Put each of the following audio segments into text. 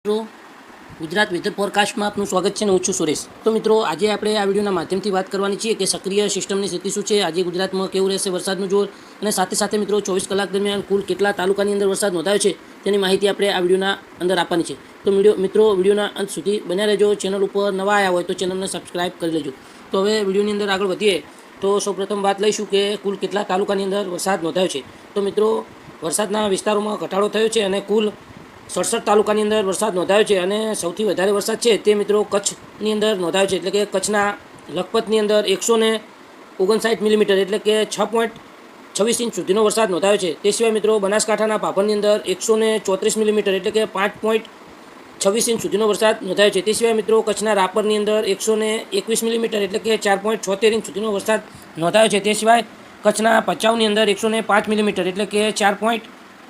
મિત્રો, ગુજરાત વેધર ફોરકાસ્ટમાં આપનું સ્વાગત છે અને હું છું સુરેશ. તો મિત્રો, આજે આપણે આ વિડીયોના માધ્યમથી વાત કરવાની છીએ કે સક્રિય સિસ્ટમની સ્થિતિ શું છે, આજે ગુજરાતમાં કેવું રહેશે વરસાદનું જોર, અને સાથે સાથે મિત્રો, ચોવીસ કલાક દરમિયાન કુલ કેટલા તાલુકાની અંદર વરસાદ નોંધાયો છે, તેની માહિતી આપણે આ વિડીયોના અંદર આપવાની છે. તો મિત્રો, વિડીયોના અંત સુધી બન્યા રહેજો, ચેનલ ઉપર નવા આવ્યા હોય તો ચેનલને સબસ્ક્રાઈબ કરી લેજો. તો હવે વિડીયોની અંદર આગળ વધીએ, તો સૌપ્રથમ વાત લઈશું કે કુલ કેટલા તાલુકાની અંદર વરસાદ નોંધાયો છે. તો મિત્રો, વરસાદના વિસ્તારોમાં ઘટાડો થયો છે અને કુલ સડસઠ તાલુકાની અંદર વરસાદ નોંધાયો છે અને સૌથી વધારે વરસાદ છે તે મિત્રો કચ્છની અંદર નોંધાયો છે. એટલે કે કચ્છના લખપતની અંદર એકસો ને ઓગણસાઠ મિલીમીટર એટલે કે છ પોઈન્ટ છવ્વીસ ઇંચ સુધીનો વરસાદ નોંધાયો છે. તે સિવાય મિત્રો બનાસકાંઠાના પાપરની અંદર એકસો ને ચોત્રીસ મિલીમીટર એટલે કે પાંચ પોઈન્ટ છવ્વીસ ઇંચ સુધીનો વરસાદ નોંધાયો છે. તે સિવાય મિત્રો કચ્છના રાપરની અંદર એકસો ને એકવીસ મિલીમીટર એટલે કે ચાર પોઈન્ટ છોતેર ઇંચ સુધીનો વરસાદ નોંધાયો છે. તે સિવાય કચ્છના પચાવની અંદર એકસો ને પાંચ મિલીમીટર એટલે કે ચાર પોઈન્ટ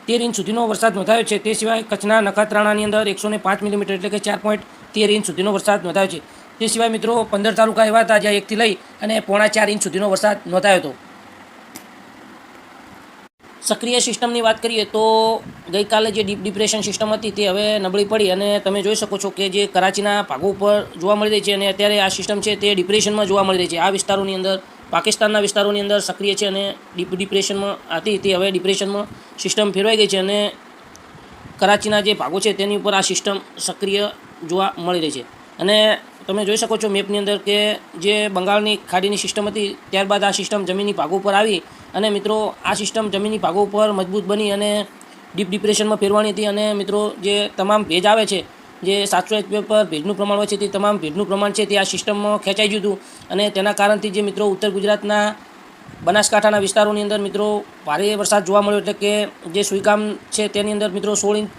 તેર ઇંચ સુધીનો વરસાદ નોંધાયો છે. તે સિવાય કચ્છના નખત્રાણાની અંદર એકસો પાંચ મિલીમીટર એટલે કે ચાર પોઈન્ટ તેર ઇંચ સુધીનો વરસાદ નોંધાયો છે. તે સિવાય મિત્રો પંદર તાલુકા એવા હતા જ્યાં એકથી લઈ અને પોણા ચાર ઇંચ સુધીનો વરસાદ નોંધાયો હતો. સક્રિય સિસ્ટમની વાત કરીએ તો ગઈકાલે જે ડીપ ડિપ્રેશન સિસ્ટમ હતી તે હવે નબળી પડી અને તમે જોઈ શકો છો કે જે કરાચીના ભાગો ઉપર જોવા મળી રહી છે અને અત્યારે આ સિસ્ટમ છે તે ડિપ્રેશનમાં જોવા મળી રહી છે. આ વિસ્તારોની અંદર પાકિસ્તાનના વિસ્તારોની અંદર સક્રિય છે અને ડીપ ડિપ્રેશનમાં હતી. તે હવે ડિપ્રેશનમાં સિસ્ટમ ફેરવાઈ ગઈ છે અને કરાચીના જે ભાગો છે તેની ઉપર આ સિસ્ટમ સક્રિય જોવા મળી રહી છે. અને તમે જોઈ શકો છો મેપની અંદર કે જે બંગાળની ખાડીની સિસ્ટમ હતી, ત્યારબાદ આ સિસ્ટમ જમીનની ભાગો ઉપર આવી અને મિત્રો આ સિસ્ટમ જમીનની ભાગો ઉપર મજબૂત બની અને ડીપ, ડિપ્રેશનમાં ફેરવાની હતી અને મિત્રો જે તમામ ભેજ આવે છે જે સાતસો એચપી પર ભેજનું પ્રમાણ હોય છે તે તમામ ભેજનું પ્રમાણ છે તે આ સિસ્ટમમાં ખેંચાઈ ગયું અને તેના કારણથી જે મિત્રો ઉત્તર ગુજરાતના બનાસકાંઠાના વિસ્તારોની અંદર મિત્રો ભારે વરસાદ જોવા મળ્યો એટલે કે જે સુઈગામ છે તેની અંદર મિત્રો સોળ ઇંચ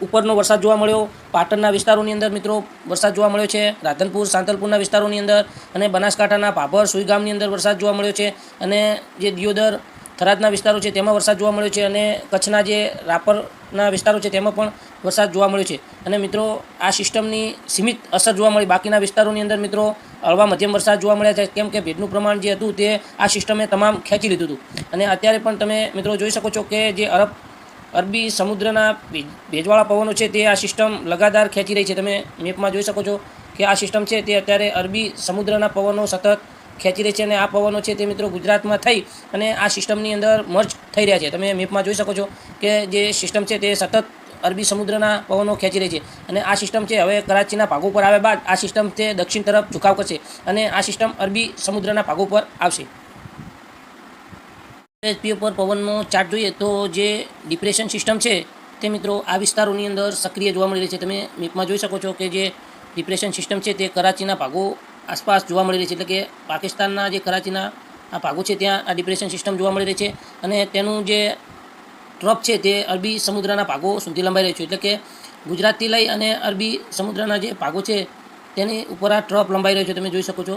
ઉપરનો વરસાદ જોવા મળ્યો. પાટણના વિસ્તારોની અંદર મિત્રો વરસાદ જોવા મળ્યો છે. રાધનપુર, સાંતલપુરના વિસ્તારોની અંદર અને બનાસકાંઠાના ભાભર, સુઈગામની અંદર વરસાદ જોવા મળ્યો છે. અને જે દિયોદર થરાદના વિસ્તારો છે તેમાં વરસાદ જોવા મળ્યો છે અને કચ્છના જે રાપરના વિસ્તારો છે તેમાં પણ વરસાદ જોવા મળ્યો છે. અને મિત્રો, આ સિસ્ટમની સીમિત અસર જોવા મળી. બાકીના વિસ્તારોની અંદર મિત્રો, હળવા મધ્યમ વરસાદ જોવા મળ્યા છે. કેમ કે ભેજનું પ્રમાણ જે હતું તે આ સિસ્ટમે તમામ ખેંચી લીધું હતું. અને અત્યારે પણ તમે મિત્રો જોઈ શકો છો કે જે અરબ, અરબી સમુદ્રના ભેજ- ભેજવાળા પવનો છે તે આ સિસ્ટમ લગાતાર ખેંચી રહી છે. તમે મેપમાં જોઈ શકો છો કે આ સિસ્ટમ છે તે અત્યારે અરબી સમુદ્રના પવનો સતત ખેંચી રહી છે અને આ પવનો છે તે મિત્રો ગુજરાતમાં થઈ અને આ સિસ્ટમની અંદર મર્જ થઈ રહ્યા છે. તમે મેપમાં જોઈ શકો છો કે જે સિસ્ટમ છે તે સતત અરબી સમુદ્રના પવનો ખેંચી રહી છે અને આ સિસ્ટમ છે હવે કરાચીના ભાગો પર આવ્યા બાદ આ સિસ્ટમ તે દક્ષિણ તરફ ઝુકાવ કરશે અને આ સિસ્ટમ અરબી સમુદ્રના ભાગો પર આવશે. એચપી પર પવનનો ચાર્ટ જોઈએ તો જે ડિપ્રેશન સિસ્ટમ છે તે મિત્રો આ વિસ્તારોની અંદર સક્રિય જોવા મળી રહી છે. તમે મેપમાં જોઈ શકો છો કે જે ડિપ્રેશન સિસ્ટમ છે તે કરાચીના ભાગો આસપાસ જોવા મળી રહી છે. એટલે કે પાકિસ્તાનના જે કરાચીના આ ભાગો છે, ત્યાં આ ડિપ્રેશન સિસ્ટમ જોવા મળી રહી છે અને તેનું જે ટ્રફ છે તે અરબી સમુદ્રના ભાગો સુધી લંબાઈ રહ્યું છે. એટલે કે ગુજરાતથી લઈ અને અરબી સમુદ્રના જે ભાગો છે, તેની ઉપર આ ટ્રપ લંબાઈ રહ્યો છે. તમે જોઈ શકો છો,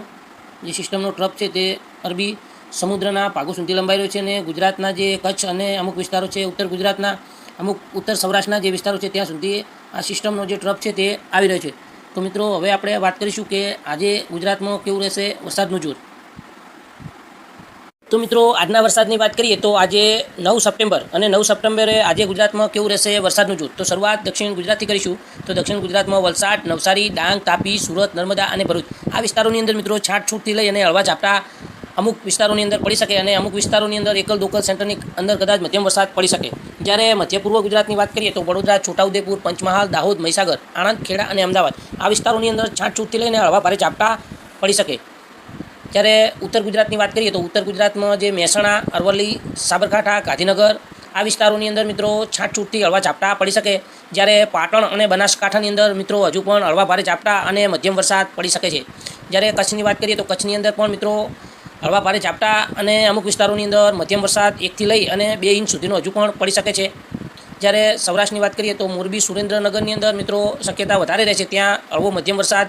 જે સિસ્ટમનો ટ્રફ છે તે અરબી સમુદ્રના ભાગો સુધી લંબાઈ રહ્યો છે અને ગુજરાતના જે કચ્છ અને અમુક વિસ્તારો છે, ઉત્તર ગુજરાતના અમુક ઉત્તર સૌરાષ્ટ્રના જે વિસ્તારો છે, ત્યાં સુધી આ સિસ્ટમનો જે ટ્રપ છે તે આવી રહ્યો છે. તો મિત્રો, હવે આપણે વાત કરીશું કે આજે ગુજરાતમાં કેવું રહેશે વરસાદનું જોર. તો મિત્રો, આજના વરસાદની વાત કરીએ તો આજે નવ સપ્ટેમ્બર અને નવ સપ્ટેમ્બરે આજે ગુજરાતમાં કેવું રહેશે વરસાદનું જૂથ તો શરૂઆત દક્ષિણ ગુજરાતથી કરીશું. તો દક્ષિણ ગુજરાતમાં વલસાડ, નવસારી, ડાંગ, તાપી, સુરત, નર્મદા અને ભરૂચ. આ વિસ્તારોની અંદર મિત્રો, છાંટછૂટથી લઈ અને હળવા ઝાપટા અમુક વિસ્તારોની અંદર પડી શકે અને અમુક વિસ્તારોની અંદર એકલ દોકલ સેન્ટરની અંદર કદાચ મધ્યમ વરસાદ પડી શકે. જ્યારે મધ્ય પૂર્વ ગુજરાતની વાત કરીએ તો વડોદરા, છોટાઉદેપુર, પંચમહાલ, દાહોદ, મહીસાગર, આણંદ, ખેડા અને અમદાવાદ આ વિસ્તારોની અંદર છાંટછૂટથી લઈને હળવા ભારે ઝાપટા પડી શકે. જ્યારે ઉત્તર ગુજરાતની વાત કરીએ તો ઉત્તર ગુજરાતમાં જે મહેસાણા, અરવલ્લી, સાબરકાંઠા, ગાંધીનગર આ વિસ્તારોની અંદર મિત્રો છાંટછૂટથી હળવા ઝાપટા પડી શકે. જ્યારે પાટણ અને બનાસકાંઠાની અંદર મિત્રો હજુ પણ હળવા ભારે ઝાપટા અને મધ્યમ વરસાદ પડી શકે છે. જ્યારે કચ્છની વાત કરીએ તો કચ્છની અંદર પણ મિત્રો હળવા ભારે ઝાપટા અને અમુક વિસ્તારોની અંદર મધ્યમ વરસાદ એકથી લઈ અને બે ઇંચ સુધીનો હજુ પણ પડી શકે છે. જ્યારે સૌરાષ્ટ્રની વાત કરીએ તો મોરબી સુરેન્દ્રનગરની અંદર મિત્રો શક્યતા વધારે રહે છે. ત્યાં હળવો મધ્યમ વરસાદ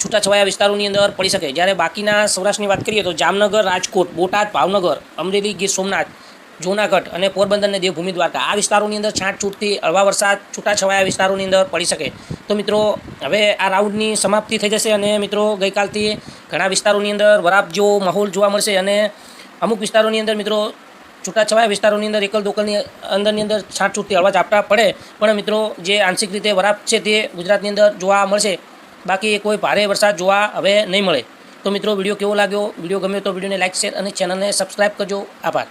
છૂટાછવાયા વિસ્તારોની અંદર પડી શકે. જ્યારે બાકીના સૌરાષ્ટ્રની વાત કરીએ તો જામનગર, રાજકોટ, બોટાદ, ભાવનગર, અમરેલી, ગીર સોમનાથ, જૂનાગઢ અને પોરબંદર અને દેવભૂમિ દ્વારકા આ વિસ્તારોની અંદર છાંટછૂટથી હળવા વરસાદ છૂટાછવાયા વિસ્તારોની અંદર પડી શકે. તો મિત્રો, હવે આ રાઉન્ડની સમાપ્તિ થઈ જશે અને મિત્રો, ગઈકાલથી ઘણા વિસ્તારોની અંદર વરાપ જેવો માહોલ જોવા મળશે અને અમુક વિસ્તારોની અંદર મિત્રો, છૂટાછવાયા વિસ્તારોની અંદર એકલ દોકલની અંદરની અંદર છાંટછૂટથી અવાજ આપતા પડે. પણ મિત્રો, જે આંશિક રીતે વરાપ છે તે ગુજરાતની અંદર જોવા મળશે. બાકી કોઈ ભારે વરસાદ જોવા હવે નહીં મળે. તો મિત્રો, વીડિયો કેવો લાગ્યો? વીડિયો ગમ્યો તો વિડીયોને લાઇક શેર અને ચેનલને સબસ્ક્રાઈબ કરજો. આભાર.